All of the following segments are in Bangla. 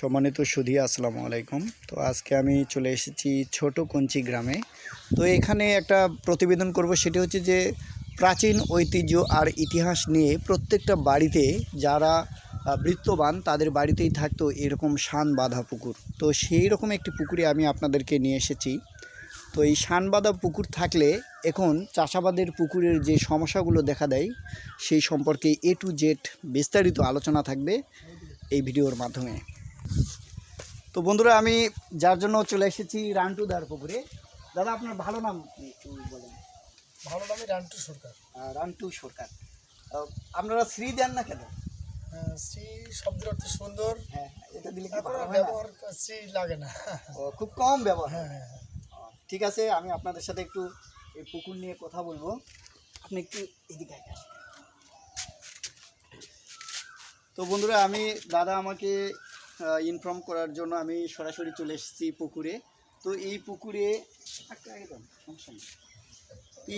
সম্মানিত সুধী, আসসালামু আলাইকুম। তো আজকে আমি চলে এসেছি ছোট কঞ্চি গ্রামে। তো এখানে একটা প্রতিবেদন করব, সেটি হচ্ছে যে প্রাচীন ঐতিহ্য আর ইতিহাস নিয়ে প্রত্যেকটা বাড়িতে যারা বৃত্তবান, তাদের বাড়িতেই থাকতো এরকম শান বাঁধা পুকুর। তো সেই রকম একটি পুকুরে আমি আপনাদেরকে নিয়ে এসেছি। তো এই শান বাঁধা পুকুর থাকলে এখন চাষাবাদের পুকুরের যে সমস্যাগুলো দেখা দেয়, সেই সম্পর্কে এ টু জেড বিস্তারিত আলোচনা থাকবে এই ভিডিওর মাধ্যমে। তো বন্ধুরা আমি যার জন্য চলে এসেছি রান্টুদার পুকুরে দাদা আপনার ভালো নাম একটু বলেন। ভালো নামে রান্টু সরকার। রান্টু সরকার। আপনারা শ্রী দেন না কেন? শ্রী শব্দের অর্থ সুন্দর। হ্যাঁ এটা দিলে কি হয়? ব্যবহার শ্রী লাগে না। খুব কম ব্যবহার। হ্যাঁ হ্যাঁ। হ্যাঁ। ঠিক আছে আমি আপনাদের সাথে একটু এই পুকুর নিয়ে কথা বলব। আপনি একটু এদিকে তো বন্ধুরা আমি দাদা আমাকে ইনফর্ম করার জন্য আমি সরাসরি চলে এসেছি পুকুরে। তো এই পুকুরে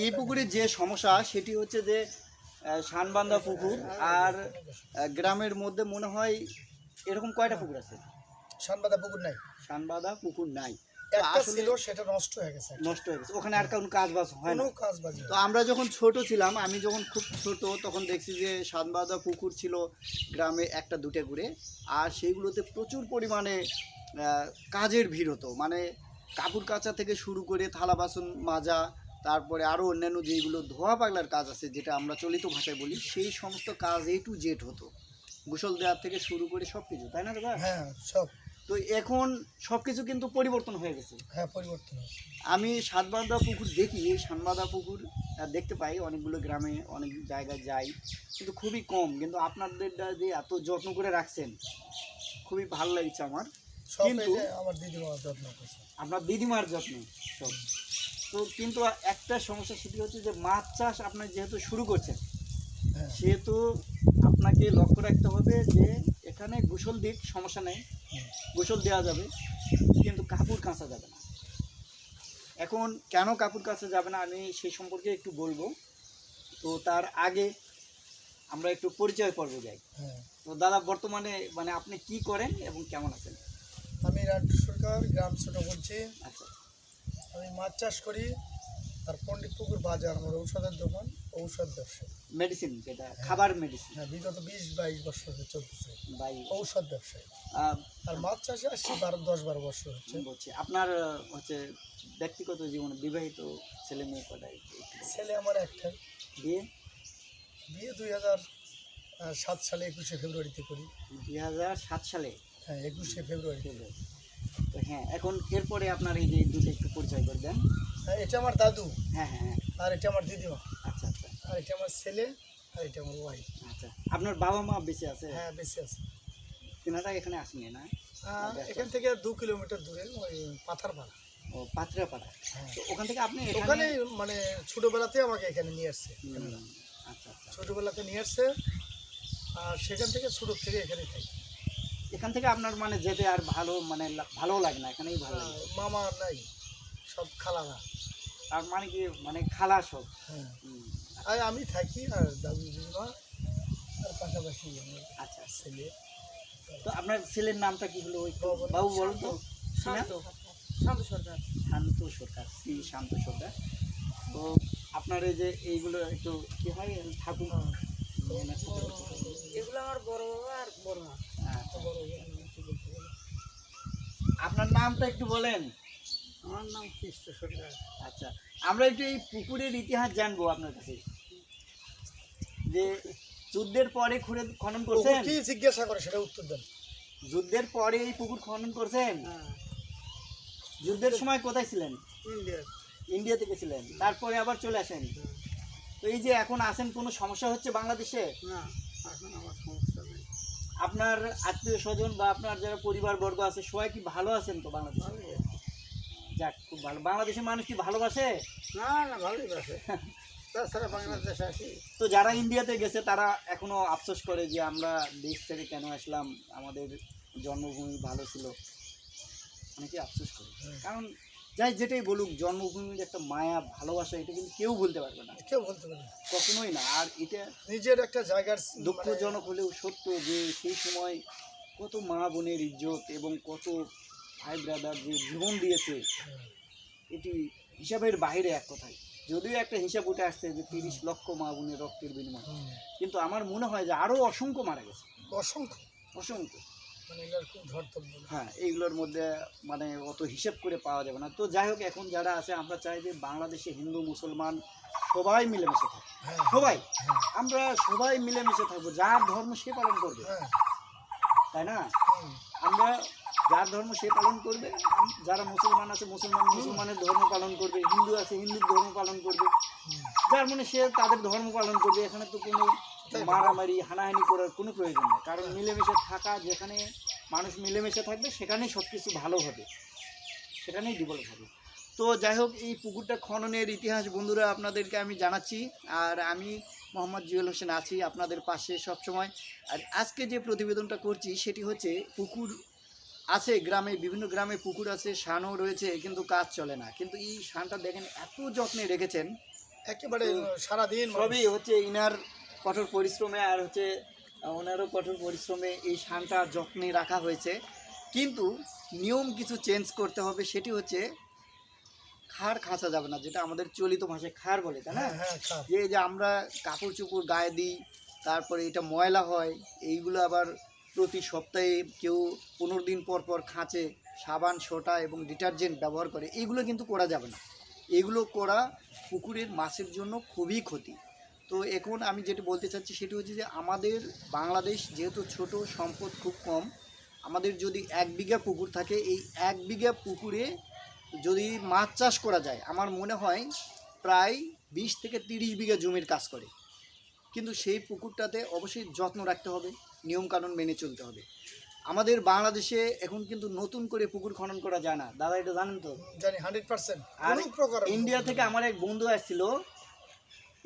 এই পুকুরে যে সমস্যা সেটি হচ্ছে যে শানবান্ধা পুকুর আর গ্রামের মধ্যে মনে হয় এরকম কয়টা পুকুর আছে? শানবাঁধা পুকুর নাই। শানবাঁধা পুকুর নাই। একটা ছিল সেটা নষ্ট হয়ে গেছে নষ্ট হয়ে গেছে। ওখানে আর কোনো কাজ বাজ হয় না। কাজ বাজি তো আমরা যখন ছোট ছিলাম আমি যখন খুব ছোট তখন দেখছি যে সাতবাদা পুকুর ছিল গ্রামে একটা দুটো করে। আর সেইগুলোতে প্রচুর পরিমাণে কাজের ভিড় হতো। মানে কাপড় কাচা থেকে শুরু করে থালা বাসন মাজা তারপরে আরও অন্যান্য যেগুলো ধোয়া পাগলার কাজ আছে যেটা আমরা চলিত ভাষায় বলি সেই সমস্ত কাজ এ টু জেড হতো। গোসল দেওয়ার থেকে শুরু করে সব কিছু তাই না দাদা? হ্যাঁ সব। তো এখন সব কিছু কিন্তু পরিবর্তন হয়ে গেছে। হ্যাঁ পরিবর্তন আমি সাতবাঁধা পুকুর দেখি এই সাতবাঁধা পুকুর দেখতে পাই অনেকগুলো গ্রামে অনেক জায়গায় যাই কিন্তু খুবই কম। কিন্তু আপনাদের যে এত যত্ন করে রাখছেন খুবই ভালো লাগছে আমার। কিন্তু- আমার দিদিমা যত্ন আপনার দিদিমার যত্ন সব। তো কিন্তু একটা সমস্যা সেটি হচ্ছে যে মাছ চাষ আপনার যেহেতু শুরু করছেন হ্যাঁ। সেহেতু আপনাকে লক্ষ্য রাখতে হবে যে এখানে গোসল দিক সমস্যা নেই। গোসল দেওয়া যাবে কিন্তু কাপড় কাঁচা যাবে না। এখন কেন কাপড় কাঁচা যাবে না আমি সেই সম্পর্কে একটু বলব। তো তার আগে আমরা একটু পরিচয় পর্ব যাই। হ্যাঁ। তো দাদা বর্তমানে মানে আপনি কি করেন এবং কেমন আছেন? আমি রাজ্য সরকার গ্রাম ছোট বলছি। আচ্ছা। আমি মাছ চাষ করি আর পণ্ডিত পুকুর বাজার আমার ঔষধের দোকান ঔষধ ব্যবসা মেডিসিন যেটা খাবার মেডিসিন হ্যাঁ বিগত বিশ বাইশ বছর ধরে চলতেছে। বাই ঔষধ ব্যবসায়ী। আর মাছ চাষে আসছি বারো দশ বারো বছর হচ্ছে। বলছি আপনার হচ্ছে ব্যক্তিগত জীবনে বিবাহিত ছেলে মেয়ে কটাই ছেলে আমার একটাই বিয়ে? বিয়ে দুই হাজার সাত সালে একুশে ফেব্রুয়ারিতে করি। দুই হাজার সাত সালে? হ্যাঁ একুশে ফেব্রুয়ারি ফেব্রুয়ারি। তো হ্যাঁ এখন এরপরে আপনার এই যে দুটো একটু পরিচয় করে দেন। হ্যাঁ এটা আমার দাদু। হ্যাঁ হ্যাঁ হ্যাঁ। আর এটা আমার দিদিমা। আর এটা আমার ছেলে আর এটা আমার ওয়াইফ আচ্ছা আপনার বাবা মা বেঁচে আছে? হ্যাঁ বেশি আছে। তেনারা এখানে আসেনি না? এখান থেকে দু কিলোমিটার দূরে ওই পাথারপাড়া। ও পাত্রাপাড়া হ্যাঁ। তো ওখান থেকে আপনি ওখানে মানে ছোটোবেলাতে আমাকে এখানে নিয়ে আসছে। আচ্ছা আচ্ছা। ছোটোবেলাতে নিয়ে আসছে আর সেখান থেকে ছোটো থেকে এখানে খাই। এখান থেকে আপনার মানে যেতে আর ভালো মানে ভালো লাগে না এখানেই ভালো লাগে। মামা নাই সব খালারা। তার মানে কি মানে খালা সব? হ্যাঁ। আর আমি থাকি আর দাদু দিদিমা আর পাশাপাশি আচ্ছা আচ্ছা। ছেলে। তো আপনার ছেলের নামটা কি হলো ওই বাবু বলো। বলুন তো। শান্ত। শান্ত সরকার শান্ত সরকার শ্রী শান্ত সরকার। তো আপনার এই যে এইগুলো একটু কি হয় ঠাকুর? এগুলো আমার বড় বাবা আর বড় মা। বড় বাবা। আপনার নামটা একটু বলেন। আমার নাম কৃষ্ণ সরকার। আচ্ছা আমরা একটু এই পুকুরের ইতিহাস জানব আপনার কাছে। যে যুদ্ধের পরে খুঁড়ে খনন করছেন? কি জিজ্ঞাসা করে সেটা উত্তর দেন। যুদ্ধের পরে এই পুকুর খনন করছেন? হ্যাঁ। যুদ্ধের সময় কোথায় ছিলেন? ইন্ডিয়ার ইন্ডিয়া থেকে ছিলেন। তারপরে আবার চলে আসেন। তো এই যে এখন আসেন কোনো সমস্যা হচ্ছে বাংলাদেশে? না এখন আমার সমস্যা নেই। আপনার আত্মীয় স্বজন বা আপনার যারা পরিবার বর্গ আছে সবাই কি ভালো আছেন তো বাংলাদেশে? যাক খুব ভালো। বাংলাদেশের মানুষ কি ভালোবাসে? না না ভালোই আছে তাছাড়া বাংলাদেশে আসি তো যারা ইন্ডিয়াতে গেছে তারা এখনও আফসোস করে যে আমরা দেশ থেকে কেন আসলাম আমাদের জন্মভূমি ভালো ছিল। অনেকে আফসোস করে। কারণ যাই যেটাই বলুক জন্মভূমির একটা মায়া ভালোবাসা এটা কিন্তু কেউ বলতে পারবে না। কেউ বলতে পারে না। কখনোই না। আর এটা নিজের একটা জায়গার দুঃখজনক হলেও সত্য যে সেই সময় কত মা বোনের ইজ্জত এবং কত ভাই ব্রাদার যে জীবন দিয়েছে এটি হিসাবের বাইরে এক কথায়। যদিও একটা হিসাব উঠে আসছে যে তিরিশ লক্ষ মা বোনের রক্তের বিনিময়। কিন্তু আমার মনে হয় যে আরও অসংখ্য মারা গেছে। অসংখ্য? অসংখ্য। মানে হ্যাঁ এইগুলোর মধ্যে মানে অত হিসেব করে পাওয়া যাবে না। তো যাই হোক এখন যারা আছে আমরা চাই যে বাংলাদেশে হিন্দু মুসলমান সবাই মিলেমিশে থাকবে হ্যাঁ সবাই। হ্যাঁ। আমরা সবাই মিলেমিশে থাকব যার ধর্ম সে পালন করবে। হ্যাঁ। তাই না? আমরা যার ধর্ম সে পালন করবে। যারা মুসলমান আছে, মুসলমান মুসলমানের ধর্ম পালন করবে, হিন্দু আছে, হিন্দুর ধর্ম পালন করবে। যার মানে সে তাদের ধর্ম পালন করবে, এখানে তো কোনো মারামারি, হানাহানি করার কোনো প্রয়োজন নেই। কারণ মিলেমিশে থাকা, যেখানে মানুষ মিলেমিশে থাকবে, সেখানেই সব কিছু ভালো হবে। সেখানেই ডেভেলপ হবে। তো যাই হোক, এই পুকুরটা খননের ইতিহাস বন্ধুরা আপনাদেরকে আমি জানাচ্ছি। আর আমি মোহাম্মদ জুয়েল হোসেন আছি আপনাদের পাশে সবসময়। আর আজকে যে প্রতিবেদনটা করছি, সেটি হচ্ছে পুকুর আছে গ্রামে বিভিন্ন গ্রামে পুকুর আছে শানও রয়েছে কিন্তু কাজ চলে না। কিন্তু এই শানটা দেখেন এত যত্নে রেখেছেন একেবারে সারাদিন সবই হচ্ছে ইনার কঠোর পরিশ্রমে আর হচ্ছে ওনারও কঠোর পরিশ্রমে এই শানটা যত্নে রাখা হয়েছে। কিন্তু নিয়ম কিছু চেঞ্জ করতে হবে সেটি হচ্ছে খাড় খাঁচা যাবে না যেটা আমাদের চলিত ভাষায় খাড় বলে তাই না? হ্যাঁ হ্যাঁ যে যে আমরা কাপড় চোপড় গায়ে দিই তারপরে এটা ময়লা হয় এইগুলো আবার প্রতি সপ্তাহে কেউ পনেরো দিন পর পর খাঁচে সাবান, সোটা এবং ডিটারজেন্ট ব্যবহার করে এইগুলো কিন্তু করা যাবে না। এগুলো করা পুকুরের মাছের জন্য খুবই ক্ষতি। তো এখন আমি যেটা বলতে চাচ্ছি সেটি হচ্ছে যে আমাদের বাংলাদেশ যেহেতু ছোট, সম্পদ খুব কম, আমাদের যদি এক বিঘা পুকুর থাকে, এই এক বিঘা পুকুরে যদি মাছ চাষ করা যায়, আমার মনে হয় প্রায় বিশ থেকে তিরিশ বিঘা জমির কাজ করে। কিন্তু সেই পুকুরটাতে অবশ্যই যত্ন রাখতে হবে নিয়মকানুন মেনে চলতে হবে। আমাদের বাংলাদেশে এখন কিন্তু নতুন করে পুকুর খনন করা যায় না। দাদা এটা জানেন তো? জানি হান্ড্রেড পার্সেন্ট আর ইন্ডিয়া থেকে আমার এক বন্ধু আসছিল।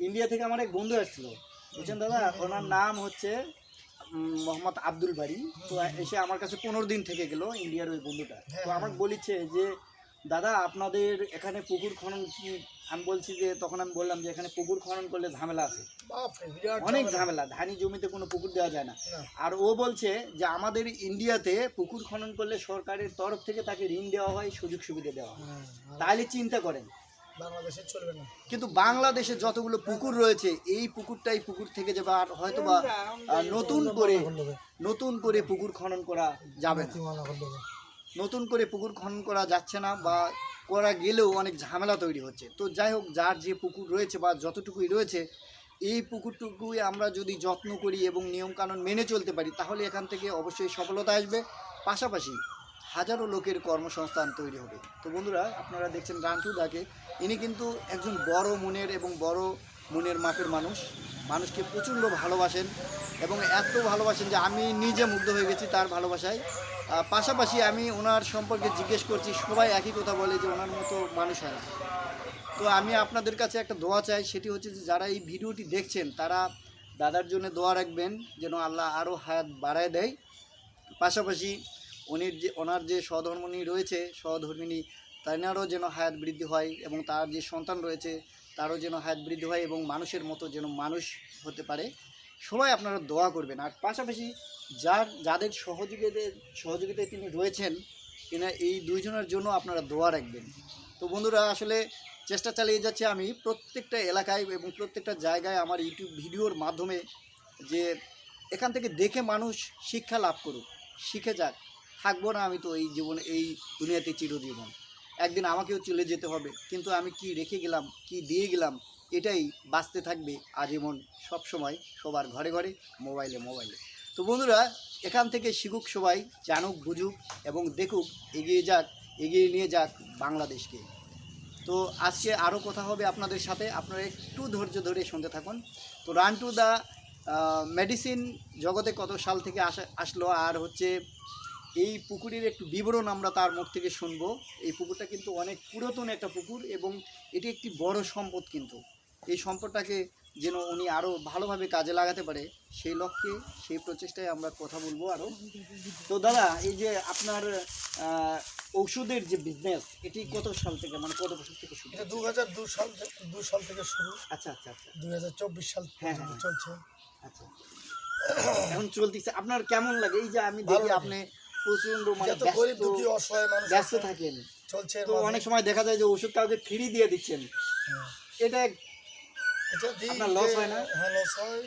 ইন্ডিয়া থেকে আমার এক বন্ধু আসছিল। বুঝছেন দাদা? ওনার নাম হচ্ছে মোহাম্মদ আব্দুল বাড়ি তো এসে আমার কাছে পনেরো দিন থেকে গেল ইন্ডিয়ার ওই বন্ধুটা। তো আমাকে বলেছে যে দাদা আপনাদের এখানে পুকুর খনন কি? আমি বলছি যে তখন আমি বললাম যে এখানে পুকুর খনন করলে ঝামেলা আছে। অনেক ঝামেলা। ধানি জমিতে কোনো পুকুর দেওয়া যায় না। আর ও বলছে যে আমাদের ইন্ডিয়াতে পুকুর খনন করলে সরকারের তরফ থেকে তাকে ঋণ দেওয়া হয় সুযোগ সুবিধা দেওয়া হয়। হ্যাঁ, তাহলে চিন্তা করেন। বাংলাদেশে চলবে না। কিন্তু বাংলাদেশে যতগুলো পুকুর রয়েছে এই পুকুরটাই পুকুর থেকে যাবে। আর হয়তো বা নতুন করে নতুন করে পুকুর খনন করা যাবে না। নতুন করে পুকুর খনন করা যাচ্ছে না বা করা গেলেও অনেক ঝামেলা তৈরি হচ্ছে। তো যাই হোক, যার যে পুকুর রয়েছে বা যতটুকুই রয়েছে, এই পুকুরটুকুই আমরা যদি যত্ন করি এবং নিয়মকানুন মেনে চলতে পারি, তাহলে এখান থেকে অবশ্যই সফলতা আসবে। পাশাপাশি হাজারো লোকের কর্মসংস্থান তৈরি হবে। তো বন্ধুরা, আপনারা দেখছেন রান্টুদাকে ইনি কিন্তু একজন বড় মনের এবং বড় মনের মাপের মানুষ। মানুষকে প্রচণ্ড ভালোবাসেন এবং এত ভালোবাসেন যে আমি নিজে মুগ্ধ হয়ে গেছি তার ভালোবাসায়। পাশাপাশি আমি ওনার সম্পর্কে জিজ্ঞেস করছি, সবাই একই কথা বলে যে ওনার মতো মানুষ হয় না। তো আমি আপনাদের কাছে একটা দোয়া চাই, সেটি হচ্ছে যে যারা এই ভিডিওটি দেখছেন, তারা দাদার জন্য দোয়া রাখবেন যেন আল্লাহ আরও হায়াত বাড়ায় দেয়। পাশাপাশি উনির যে, ওনার যে সহধর্মিনী রয়েছে সহধর্মিনী তানারও যেন হায়াত বৃদ্ধি হয় এবং তার যে সন্তান রয়েছে, তারও যেন হায়াত বৃদ্ধি হয় এবং মানুষের মতো যেন মানুষ হতে পারে। সবাই আপনারা দোয়া করবেন। আর পাশাপাশি যার, যাদের সহযোগীদের, সহযোগিতায় তিনি রয়েছেন কিনা এই দুইজনের জন্য আপনারা দোয়া রাখবেন। তো বন্ধুরা, আসলে চেষ্টা চালিয়ে যাচ্ছি আমি প্রত্যেকটা এলাকায় এবং প্রত্যেকটা জায়গায় আমার ইউটিউব ভিডিওর মাধ্যমে যে এখান থেকে দেখে মানুষ শিক্ষা লাভ করুক, শিখে যাক। থাকব না আমি তো এই জীবনে, এই দুনিয়াতে চিরজীবন। একদিন আমাকেও চলে যেতে হবে, কিন্তু আমি কি রেখে গেলাম, কি দিয়ে গেলাম, এটাই বাঁচতে থাকবে আজীবন সব সময় সবার ঘরে ঘরে, মোবাইলে মোবাইলে। তো বন্ধুরা, এখান থেকে শিখুক সবাই, জানুক, বুঝুক এবং দেখুক, এগিয়ে যাক, এগিয়ে নিয়ে যাক বাংলাদেশকে। তো আজকে আরও কথা হবে আপনাদের সাথে। আপনারা একটু ধৈর্য ধরে শুনতে থাকুন। তো রান টু দ্য মেডিসিন জগতে কত সাল থেকে আসা, আসলো আর হচ্ছে এই পুকুরের একটু বিবরণ আমরা তার মুখ থেকে শুনব। এই পুকুরটা কিন্তু অনেক পুরাতন একটা পুকুর এবং এটি একটি বড় সম্পদ কিন্তু। এই সম্পদটাকে যেন উনি আরও ভালোভাবে কাজে লাগাতে পারে সেই লক্ষ্যে সেই প্রচেষ্টায় আমরা কথা বলব আরও তো দাদা এই যে আপনার আহ, ঔষধের যে বিজনেস এটি কত সাল থেকে মানে কত বছর থেকে শুরু এটা দু হাজার দু সাল দু সাল থেকে শুরু। আচ্ছা আচ্ছা আচ্ছা। দু হাজার চব্বিশ সাল হ্যাঁ, হ্যাঁ। চলছে। আচ্ছা। এখন চলতেছে আপনার কেমন লাগে? এই যে আমি দেখি আপনি প্রচণ্ড মানে গরিব ব্যস্ত দুঃখী অসহায় মানুষ ব্যস্ত থাকেন। চলছে তো অনেক সময় দেখা যায় যে ওষুধ কাউকে ফ্রি দিয়ে দিচ্ছেন। হ্যাঁ। এটা এটা দিই আপনার যে- হয় না? হ্যাঁ লস হয়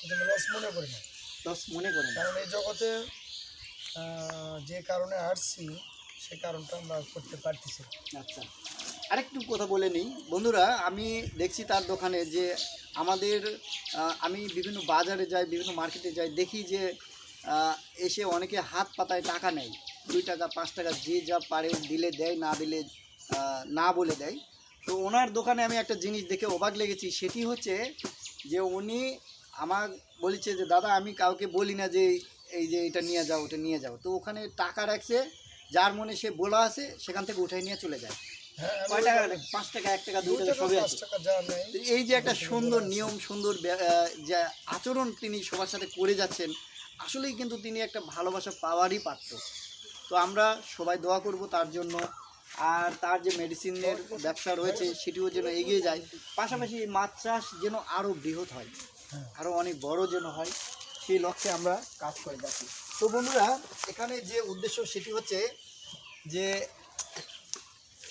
কিন্তু লস মনে করি না। দশ মনে করেন কারণ এই জগতে যে কারণে আসছি সে কারণটা আমরা করতে পারতেছি আচ্ছা। আরেকটু কথা বলে নিই। বন্ধুরা আমি দেখছি তার দোকানে যে আমাদের আমি বিভিন্ন বাজারে যাই বিভিন্ন মার্কেটে যাই দেখি যে এসে অনেকে হাত পাতায় টাকা নেয়। দুই টাকা পাঁচ টাকা যে যা পারে দিলে দেয় না দিলে না বলে দেয়। তো ওনার দোকানে আমি একটা জিনিস দেখে অবাক লেগেছি সেটি হচ্ছে যে উনি আমার বলেছে যে দাদা আমি কাউকে বলি না যে এই যে এটা নিয়ে যাও ওটা নিয়ে যাও। তো ওখানে টাকা রাখছে যার মনে সে বলা আছে সেখান থেকে উঠাই নিয়ে চলে যায়। হ্যাঁ কয় টাকা পাঁচ টাকা এক টাকা সবই আছে। এই যে একটা সুন্দর নিয়ম সুন্দর যে আচরণ তিনি সবার সাথে করে যাচ্ছেন আসলেই কিন্তু তিনি একটা ভালোবাসা পাওয়ারই পারত তো আমরা সবাই দোয়া করব তার জন্য। আর তার যে মেডিসিনের ব্যবসা রয়েছে সেটিও যেন এগিয়ে যায়। পাশাপাশি মাছ চাষ যেন আরও বৃহৎ হয়। আরও অনেক বড় যেন হয় সেই লক্ষ্যে আমরা কাজ করে যাচ্ছি তো বন্ধুরা এখানে যে উদ্দেশ্য সেটি হচ্ছে যে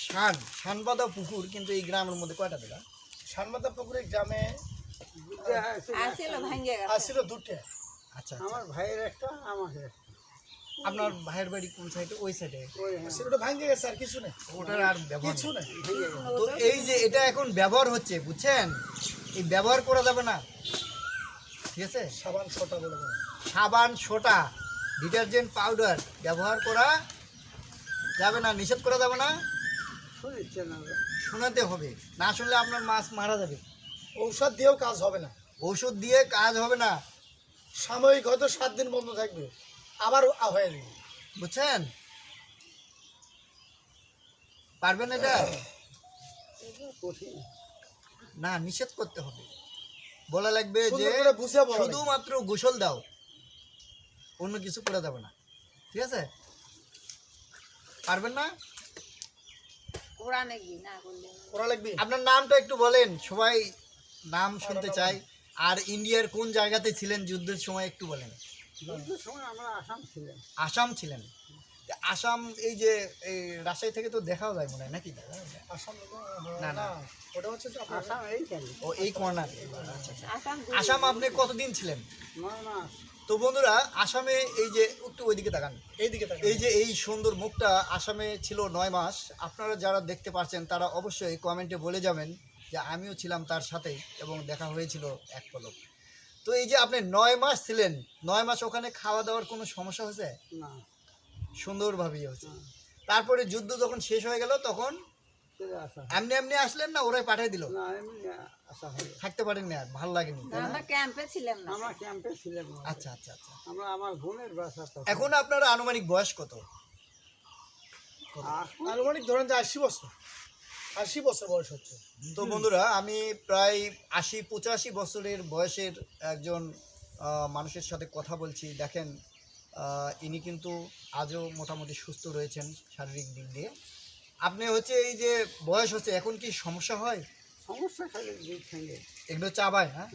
শান শানবাদা পুকুর কিন্তু এই গ্রামের মধ্যে কয়টা দেখা সানমাতা পুকুরে গ্রামে আসছিল দুটে। আচ্ছা। আমার ভাইয়ের একটা আমাকে একটা। আপনার ভাইয়ের বাড়ি কোন সাইডে ওই সাইডে। সেটা ভাঙে গেছে আর কিছু নেই। ওটার আর ব্যবহার কিছু নেই। তো এই যে এটা এখন ব্যবহার হচ্ছে বুঝছেন? এই ব্যবহার করা যাবে না। ঠিক আছে? সাবান ছটা বলে সাবান সোটা ডিটারজেন্ট পাউডার ব্যবহার করা যাবে না নিষেধ করা যাবে না। না। শোনাতে হবে। না শুনলে আপনার মাছ মারা যাবে। ঔষধ দিয়েও কাজ হবে না। ওষুধ দিয়ে কাজ হবে না। সাময়িক হয়তো সাত দিন বন্ধ থাকবে। আবার হয়ে যাবে বুঝছেন? পারবেন এটা? কঠিন না নিষেধ করতে হবে। বলা লাগবে যে। শুধুমাত্র গোসল দাও। অন্য কিছু করা যাবে না। ঠিক আছে? পারবেন না? আপনার নামটা একটু বলেন। সবাই নাম শুনতে চাই। আর ইন্ডিয়ার কোন জায়গাতে ছিলেন যুদ্ধের সময় একটু বলেন। সময় আমরা আসাম ছিলাম আসাম ছিলেন। আসাম এই যে এই রাজশাহী থেকে তো দেখাও যায় মনে হয় নাকি? আসাম না, না না। না ওটা হচ্ছে যে আসাম এইখানে ও এই কর্নারে আসাম আসাম আপনি কতদিন ছিলেন? তো বন্ধুরা আসামে এই যে একটু ওইদিকে তাকান। এইদিকে তাকান। এই যে এই সুন্দর মুখটা আসামে ছিল নয় মাস। আপনারা যারা দেখতে পাচ্ছেন তারা অবশ্যই কমেন্টে বলে যাবেন যে আমিও ছিলাম তার সাথে এবং দেখা হয়েছিল এক পলক। তো এই যে আপনি নয় মাস ছিলেন নয় মাস ওখানে খাওয়া দাওয়ার কোনো সমস্যা হয়েছে? না। সুন্দরভাবেই হয়েছে। তারপরে যুদ্ধ যখন শেষ হয়ে গেল তখন এমনি এমনি আসলেন না ওরাই পাঠিয়ে দিল? এমনি থাকতে পারেন না ভালো লাগেনি? আমরা ক্যাম্পে ছিলাম না। আমরা ক্যাম্পে ছিলাম আচ্ছা আচ্ছা আচ্ছা। আমরা আমার বোনের বাসা এখন আপনার আনুমানিক বয়স কত? আনুমানিক ধরেন যে আশি বছর। আশি বছর বয়স হচ্ছে। তো বন্ধুরা আমি প্রায় আশি পঁচাশি বছরের বয়সের একজন মানুষের সাথে কথা বলছি। দেখেন ইনি কিন্তু আজও মোটামুটি সুস্থ রয়েছেন শারীরিক দিক দিয়ে। আপনি হচ্ছে এই যে বয়স হচ্ছে এখন কি সমস্যা হয়? সমস্যা এগুলো চাবায় হ্যাঁ?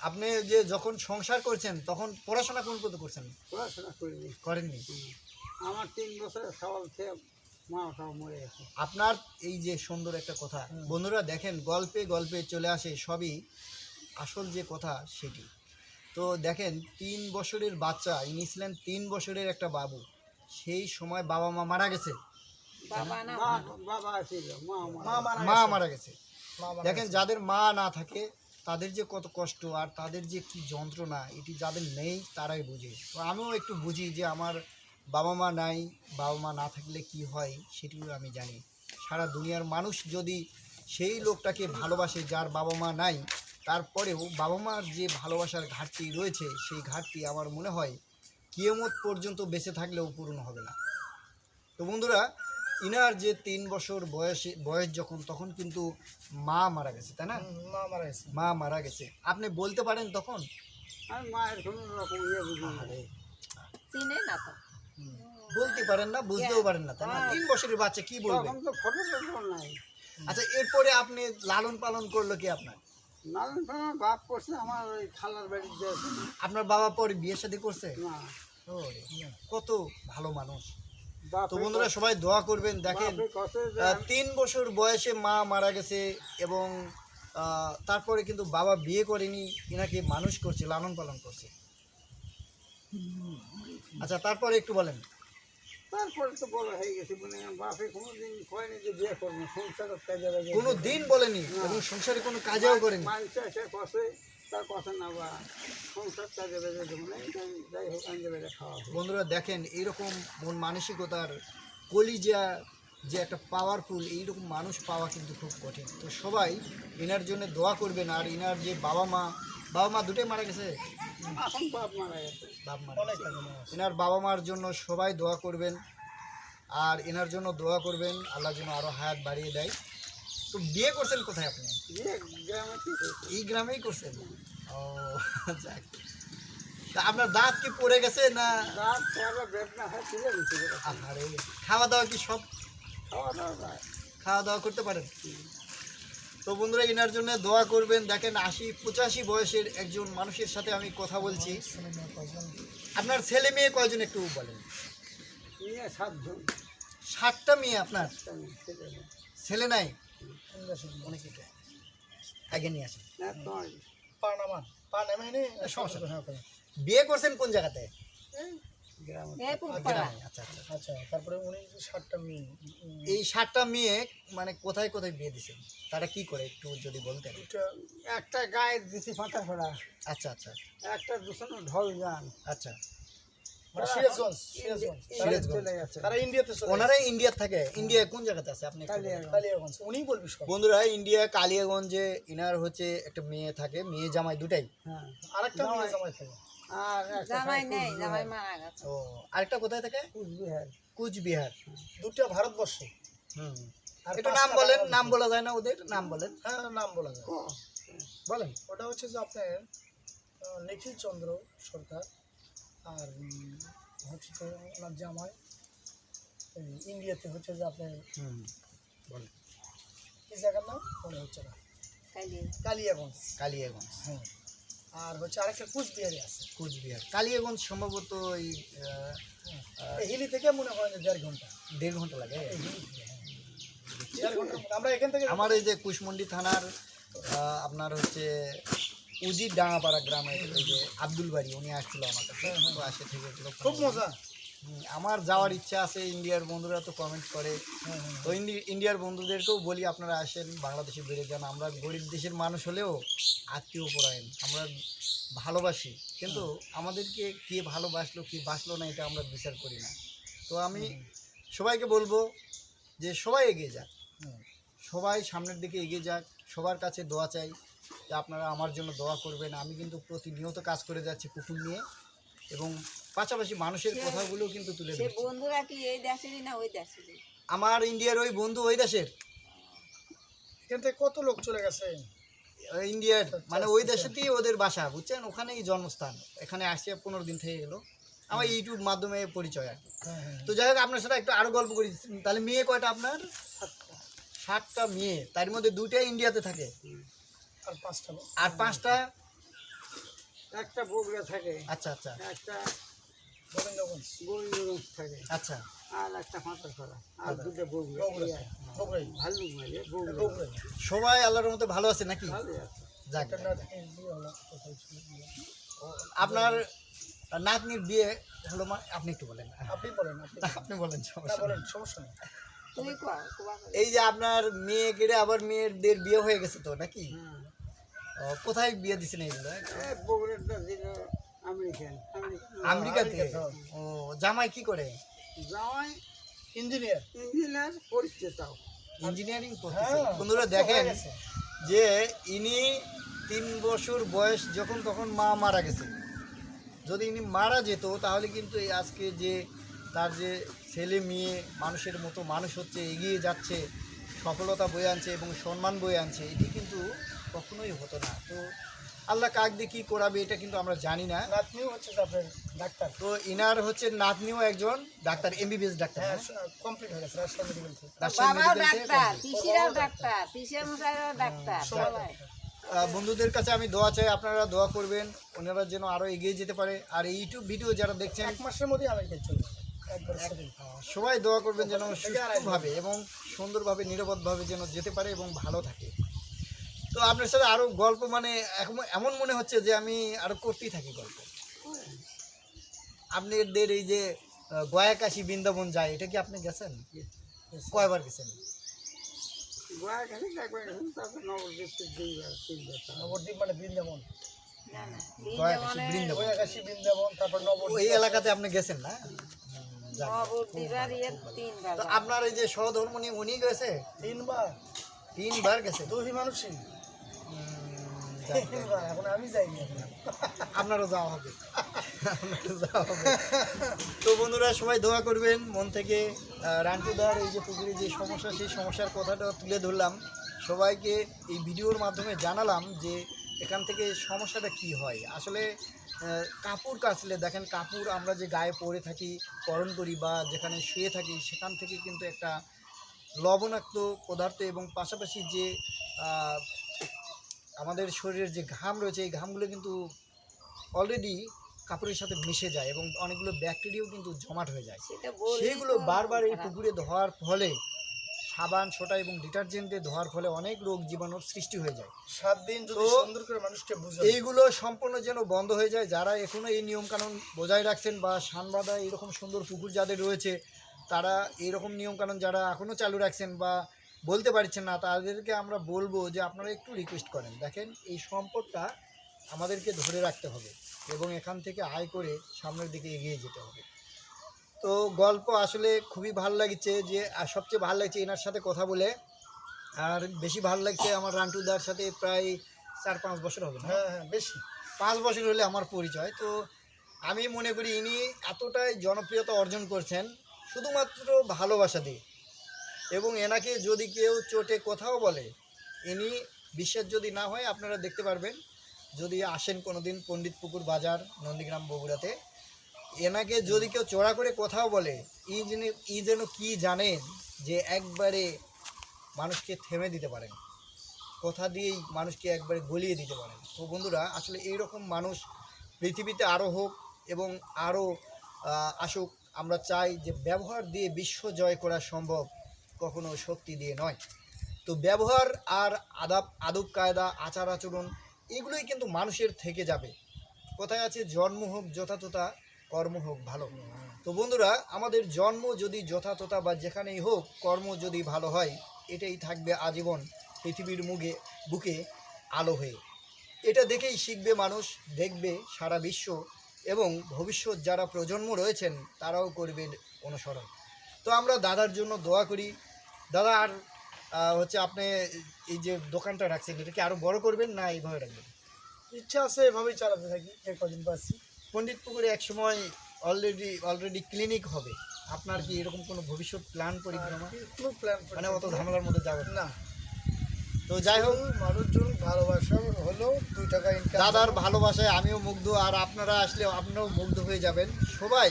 আপনি যে যখন সংসার করছেন তখন পড়াশোনা কোন পর্যন্ত করছেন? পড়াশোনা করিনি। করেননি? আমার তিন বছরের সওয়াল গেছে আপনার এই যে সুন্দর একটা কথা বন্ধুরা দেখেন গল্পে গল্পে চলে আসে সবই আসল যে কথা সেটি। তো দেখেন তিন বছরের বাচ্চা ইনি ছিলেন তিন বছরের একটা বাবু। সেই সময় বাবা মা মারা গেছে। মা বাবা ছিল মা মা আমার মারা গেছে। দেখেন যাদের মা না থাকে তাদের যে কত কষ্ট আর তাদের যে কি যন্ত্রণা এটি যাদের নেই তারাই বুঝে। তো আমিও একটু বুঝি যে আমার বাবা মা নাই বাবা মা না থাকলে কি হয় সেটিও আমি জানি। সারা দুনিয়ার মানুষ যদি সেই লোকটাকে ভালোবাসে যার বাবা মা নাই তারপরেও বাবা মার যে ভালোবাসার ঘাটতি রয়েছে সেই ঘাটতি আমার মনে হয় কিয়মত পর্যন্ত বেঁচে থাকলেও পূরণ হবে না। তো বন্ধুরা ইনার যে তিন বছর বয়সে বয়স যখন তখন কিন্তু মা মারা গেছে তাই না? মা মারা গেছে। মা মারা গেছে। আপনি বলতে পারেন তখন? আমি মায়ের কোনো রকম ইয়ে বুঝি না। চিনে না তো। বলতে পারেন না বুঝতেও পারেন না তাই না? তিন বছরের বাচ্চা কি বলবে? তখন তো ফটো নাই। আচ্ছা এরপরে আপনি লালন পালন করল কি আপনার? লালন পালন বাপ করছে আমার ওই খালার বাড়ির যে আপনার বাবা পরে বিয়ে শাদী করছে? না। কত ভালো মানুষ। তো বন্ধুরা সবাই দোয়া করবেন দেখেন তিন বছর বয়সে মা মারা গেছে এবং তারপরে কিন্তু বাবা বিয়ে করেনি এনাকে মানুষ করছে লালন পালন করছে। আচ্ছা তারপরে একটু বলেন। তারপরে তো বড় হয়ে গেছে মানে বাপে কোনোদিন কয়নি যে বিয়ে করব সংসারের কাজে লাগে। কোনো দিন বলেনি এবং সংসারে কোনো কাজেও করেনি। মানুষ এসে কষে তার কথা না বা সংসার কাজে বেজে দেবো না এইটা যাই হোক আনতে বেড়ে খাওয়া বন্ধুরা দেখেন এরকম মন মানসিকতার কলিজা যে একটা পাওয়ারফুল এইরকম মানুষ পাওয়া কিন্তু খুব কঠিন। তো সবাই এনার জন্য দোয়া করবেন আর এনার যে বাবা মা বাবা মা দুটোই মারা গেছে? এখন বাপ মারা গেছে। বাপ মারা অনেক গেছে। আগে মারা গেছে। এনার বাবা মার জন্য সবাই দোয়া করবেন। আর এনার জন্য দোয়া করবেন আল্লাহ যেন আরও হায়াত বাড়িয়ে দেয়। তো বিয়ে করছেন কোথায় আপনি? এই গ্রামেই করছেন? ও যাক। তা আপনার দাঁত কি পড়ে গেছে না? হয় আরে খাওয়া দাওয়া কি সব? খাওয়া দাওয়া খাওয়া দাওয়া করতে পারেন? তো বন্ধুরা এনার জন্য দোয়া করবেন। দেখেন আশি পঁচাশি বয়সের একজন মানুষের সাথে আমি কথা বলছি? আপনার ছেলে মেয়ে কয়জন একটু বলেন? সাতজন সাতটা মেয়ে আপনার? ছেলে নাই? অনেক আগে নিয়ে আসেন। না তোমার পানামা পানামা এনে সমস্যা। বিয়ে করছেন কোন জায়গাতে? আচ্ছা আচ্ছা আচ্ছা। তারপরে উনি যে মেয়ে এই সাতটা মেয়ে মানে কোথায় কোথায় বিয়ে দিছেন তারা কি করে একটু যদি বলতেন? একটা গায়ে দিছি পাতা ফোড়া আচ্ছা আচ্ছা। একটা দূষণ ঢল যান। আচ্ছা। সিরাজগঞ্জ সিরাজগঞ্জ সিরাজগঞ্জ। চলে গেছে তারা ইন্ডিয়াতে চলে ওনারা ইন্ডিয়া থাকে। ইন্ডিয়া কোন জায়গাতে আছে? আপনি একটু বলেন। কালিয়াগঞ্জ। কালিয়াগঞ্জ উনিই বলবি সব। বন্ধুরা ইন্ডিয়া কালিয়াগঞ্জে ইনার হচ্ছে একটা মেয়ে থাকে মেয়ে জামাই দুটাই। হ্যাঁ। আরেকটা মেয়ে জামাই থাকে। আর একটা জামাই নেই জামাই মারা গেছে। ও আরেকটা কোথায় থাকে? কুচবিহার। কুচবিহার। দুটা ভারতবর্ষে। হুম। আর একটু নাম বলেন নাম বলা যায় না ওদের? নাম বলেন। হ্যাঁ নাম বলা যায়। বলেন। ওটা হচ্ছে যে আপনার নিখিল চন্দ্র সরকার আর হচ্ছে যে ওনার জামাই। ইন্ডিয়াতে হচ্ছে যে আপনার বলেন। কি জায়গার নাম? মনে হচ্ছে না। কালিয়াগঞ্জ। কালিয়াগঞ্জ। হ্যাঁ। আর হচ্ছে আরেকটা কুচবিহারে আছে। কুচবিহার। কালিয়াগঞ্জ সম্ভবত ওই এই হিলি থেকে মনে হয় যে দেড় ঘণ্টা। দেড় ঘণ্টা লাগে? হ্যাঁ। আমরা এখান থেকে আমার এই যে কুশমন্ডি থানার আপনার হচ্ছে উজির ডাঙাপাড়া গ্রামের ওই যে আব্দুল বাড়ি উনি আসছিল আমার কাছে। আসে থেকে খুব মজা। আমার যাওয়ার ইচ্ছা আছে ইন্ডিয়ার বন্ধুরা তো কমেন্ট করে। তো ইন্ডিয়ার বন্ধুদেরকেও বলি আপনারা আসেন বাংলাদেশে বেড়ে যান। আমরা গরিব দেশের মানুষ হলেও আত্মীয় পরায়ণ আমরা ভালোবাসি। কিন্তু আমাদেরকে কে ভালোবাসলো কে বাসলো না এটা আমরা বিচার করি না। তো আমি সবাইকে বলব যে সবাই এগিয়ে যাক। সবাই সামনের দিকে এগিয়ে যাক। সবার কাছে দোয়া চাই যে আপনারা আমার জন্য দোয়া করবেন। আমি কিন্তু প্রতিনিয়ত কাজ করে যাচ্ছি কুকুর নিয়ে এবং পাশাপাশি মানুষের কথাগুলো কিন্তু তুলে সে বন্ধুরা কি এই দেশেরই না ওই দেশেরই? আমার ইন্ডিয়ার ওই বন্ধু ওই দেশের? এখান থেকে কত লোক চলে গেছে? ইন্ডিয়ার মানে ওই দেশেতেই ওদের বাসা বুঝছেন? ওখানেই জন্মস্থান। এখানে আসছে পনেরো দিন থেকে গেলো আমার ইউটিউব মাধ্যমে পরিচয় আর কি। হ্যাঁ হ্যাঁ তো যাই হোক আপনার সাথে একটু আরও গল্প করি। তাহলে মেয়ে কয়টা আপনার? সাতটা মেয়ে। তার মধ্যে দুইটা ইন্ডিয়াতে থাকে। আর পাঁচটা আর পাঁচটা? একটা বগুড়া থাকে। আচ্ছা আচ্ছা। একটা গোবিন্দগঞ্জ আচ্ছা। আর একটা আর দুটো বগুড়া বগুড়া বগুড়া সবাই আল্লাহর মতো ভালো আছে নাকি? ভালো আছে। যাক। আপনার নাতনির বিয়ে হলো মা আপনি একটু বলেন। আপনি বলেন আপনি বলেন। সমস্যা নেই। বলেন সমস্যা নেই। এই যে আপনার মেয়ে কেড়ে আবার মেয়েদের বিয়ে হয়ে গেছে তো নাকি? হ্যাঁ। কোথায় বিয়ে দিচ্ছেন এইগুলো এই আমেরিকাতে ও জামাই কি করে? জামাই ইঞ্জিনিয়ার? ইঞ্জিনিয়ার পরিচয় তাও। ইঞ্জিনিয়ারিং হ্যাঁ, বন্ধুরা দেখেন যে ইনি তিন বছর বয়স যখন তখন মা মারা গেছে। যদি ইনি মারা যেত তাহলে কিন্তু এই আজকে যে তার যে ছেলে মেয়ে মানুষের মতো মানুষ হচ্ছে এগিয়ে যাচ্ছে সফলতা বয়ে আনছে এবং সম্মান বয়ে আনছে এটি কিন্তু কখনোই হতো না। তো আল্লাহ কাক দিয়ে কী করাবে এটা কিন্তু আমরা জানি না। নাতনিও হচ্ছে আপনার ডাক্তার। তো ইনার হচ্ছে নাতনিও একজন ডাক্তার এমবিবিএস ডাক্তার হ্যাঁ হ্যাঁ? কমপ্লিট হয়ে গেছে রাজশাহী মেডিকেল থেকে রাজশাহী মেডিকেল থেকে ডাক্তার পিসিরাও ডাক্তার পিসের মশাইও ডাক্তার সবাই। সবাই বন্ধুদের কাছে আমি দোয়া চাই আপনারা দোয়া করবেন ওনারা যেন আরও এগিয়ে যেতে পারে। আর ইউটিউব ভিডিও যারা দেখছেন এক মাসের settle। সবাই দোয়া করবেন যেন সুস্থভাবে এবং সুন্দরভাবে নিরাপদভাবে যেন যেতে পারে এবং ভালো থাকে। তো আপনার সাথে আরও গল্প মানে এখন- এমন মনে হচ্ছে যে আমি আরও করতেই থাকি গল্প। আপনাদের এই যে গয়াকাশি বৃন্দাবন যায় এটা কি আপনি গেছেন? কয়বার গেছেন? নবদ্বীপ নবদ্বীপ মানে বৃন্দাবন। না না গয়াকাশি বৃন্দাবনে বৃন্দাবন। ওয়াকাশি বৃন্দাবন তারপর ওই এলাকাতে আপনি গেছেন না? ইয়ে তিনবার তো যাওয়া। আপনার এই যে সহধর্মণী উনি গেছে? তিনবার। তিনবার গেছে? দুই মানুষই। এখন আমি যাইনি আপনারও যাওয়া হবে তো বন্ধুরা, সবাই দোয়া করবেন, মন থেকে রান্টুদার এই যে পুকুরে যে সমস্যা, সেই সমস্যার কথাটা তুলে ধরলাম। সবাইকে এই ভিডিওর মাধ্যমে জানালাম যে এখান থেকে সমস্যাটা কি হয়। আসলে কাপড় কাচলে দেখেন কাপড় আমরা যে গায়ে পরে থাকি, করণ করি বা যেখানে শুয়ে থাকি, সেখান থেকে কিন্তু একটা লবণাক্ত পদার্থ এবং পাশাপাশি যে আমাদের শরীরের যে ঘাম রয়েছে এই ঘামগুলো কিন্তু অলরেডি কাপড়ের সাথে মিশে যায় এবং অনেকগুলো ব্যাকটেরিয়াও কিন্তু জমাট হয়ে যায়। সেইগুলো বারবার এই পুকুরে ধোয়ার ফলে সাবান সোটা এবং ডিটারজেন্টে ধোয়ার ফলে অনেক রোগ জীবাণুর সৃষ্টি হয়ে যায়। সাত দিন যদি সুন্দর করে মানুষকে বুঝাই এইগুলো সম্পূর্ণ যেন বন্ধ হয়ে যায়। যারা এখনও এই নিয়মকানুন বজায় রাখছেন বা সানবাদা এরকম সুন্দর পুকুর যাদের রয়েছে তারা এইরকম নিয়মকানুন যারা এখনও চালু রাখছেন বা বলতে পারছেন না তাদেরকে আমরা বলব যে আপনারা একটু রিকোয়েস্ট করেন। দেখেন এই সম্পদটা আমাদেরকে ধরে রাখতে হবে এবং এখান থেকে আয় করে সামনের দিকে এগিয়ে যেতে হবে। তো গল্প আসলে খুবই ভালো লাগছে যে আর সবচেয়ে ভালো লাগছে এনার সাথে কথা বলে আর বেশি ভালো লাগছে আমার রান্টুদার সাথে প্রায় চার পাঁচ বছর হবে হ্যাঁ হ্যাঁ বেশি। পাঁচ বছর হলে আমার পরিচয়। তো আমি মনে করি ইনি এতটাই জনপ্রিয়তা অর্জন করছেন শুধুমাত্র ভালোবাসা দিয়ে। এবং এনাকে যদি কেউ চোটে কোথাও বলে, ইনি বিশ্বাস যদি না হয়, আপনারা দেখতে পারবেন, যদি আসেন কোনো দিন পণ্ডিত পুকুর বাজার, নন্দীগ্রাম, বগুড়াতে, এনাকে যদি কেউ চড়া করে কোথাও বলে, ই যেন ই যেন কী জানেন যে একবারে মানুষকে থেমে দিতে পারেন। কথা দিয়েই মানুষকে একবারে গলিয়ে দিতে পারেন। তো বন্ধুরা, আসলে এইরকম মানুষ পৃথিবীতে আরও হোক এবং আরও আসুক, আমরা চাই যে ব্যবহার দিয়ে বিশ্ব জয় করা সম্ভব। কখনো শক্তি দিয়ে নয়। তো ব্যবহার আর আদাব, আদব, কায়দা, আচার আচরণ এগুলোই কিন্তু মানুষের থেকে যাবে। কোথায় আছে, জন্ম হোক যথাতথা, কর্ম হোক ভালো। তো বন্ধুরা, আমাদের জন্ম যদি যথাতথা বা যেখানেই হোক, কর্ম যদি ভালো হয়, এটাই থাকবে আজীবন পৃথিবীর মুখে বুকে, আলো হয়ে। এটা দেখেই শিখবে মানুষ, দেখবে সারা বিশ্ব এবং ভবিষ্যৎ যারা প্রজন্ম রয়েছেন, তারাও করবে অনুসরণ। তো আমরা দাদার জন্য দোয়া করি দাদা আর হচ্ছে আপনি এই যে দোকানটা রাখছেন এটা কি আরও বড় করবেন না এইভাবে রাখবেন? ইচ্ছা আছে এভাবেই চালাতে থাকি যে কদিন পাচ্ছি পণ্ডিত পুকুরে এক সময় অলরেডি অলরেডি ক্লিনিক হবে। আপনার কি এরকম কোনো ভবিষ্যৎ প্ল্যান পরিক্রমা? কোনো প্ল্যান মানে অত ঝামেলার মধ্যে যাবেন না। তো যাই হোক। মানুষজন ভালোবাসা হলেও দুই টাকা ইনকাম দাদার ভালোবাসায় আমিও মুগ্ধ আর আপনারা আসলে আপনারাও মুগ্ধ হয়ে যাবেন। সবাই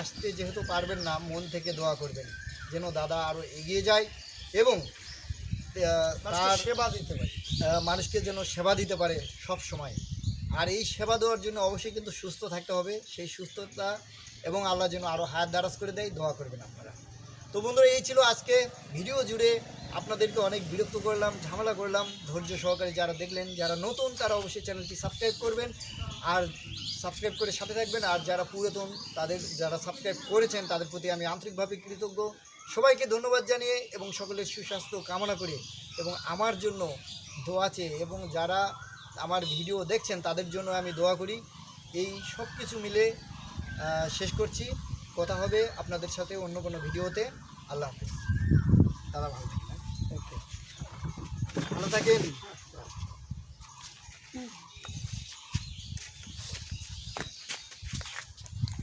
আসতে যেহেতু পারবেন না মন থেকে দোয়া করবেন। যেন দাদা আরও এগিয়ে যায় এবং তার সেবা দিতে পারে। মানুষকে যেন সেবা দিতে পারে সব সময়। আর এই সেবা দেওয়ার জন্য অবশ্যই কিন্তু সুস্থ থাকতে হবে। সেই সুস্থতা এবং আল্লাহ যেন আরও হায়াত দারাজ করে দেয় দোয়া করবেন আপনারা। তো বন্ধুরা এই ছিল আজকে ভিডিও জুড়ে আপনাদেরকে অনেক বিরক্ত করলাম ঝামেলা করলাম। ধৈর্য সহকারে যারা দেখলেন যারা নতুন তারা অবশ্যই চ্যানেলটি সাবস্ক্রাইব করবেন। আর সাবস্ক্রাইব করে সাথে থাকবেন। আর যারা পুরাতন তাদের যারা সাবস্ক্রাইব করেছেন তাদের প্রতি আমি আন্তরিকভাবে কৃতজ্ঞ। সবাইকে ধন্যবাদ জানিয়ে এবং সকলের সুস্বাস্থ্য কামনা করে এবং আমার জন্য দোয়া চেয়ে এবং যারা আমার ভিডিও দেখছেন তাদের জন্য আমি দোয়া করি। এই সব কিছু মিলে শেষ করছি। কথা হবে আপনাদের সাথে অন্য কোনো ভিডিওতে। আল্লাহ হাফিজ। দাদা ভালো থাকেন ওকে ভালো থাকেন।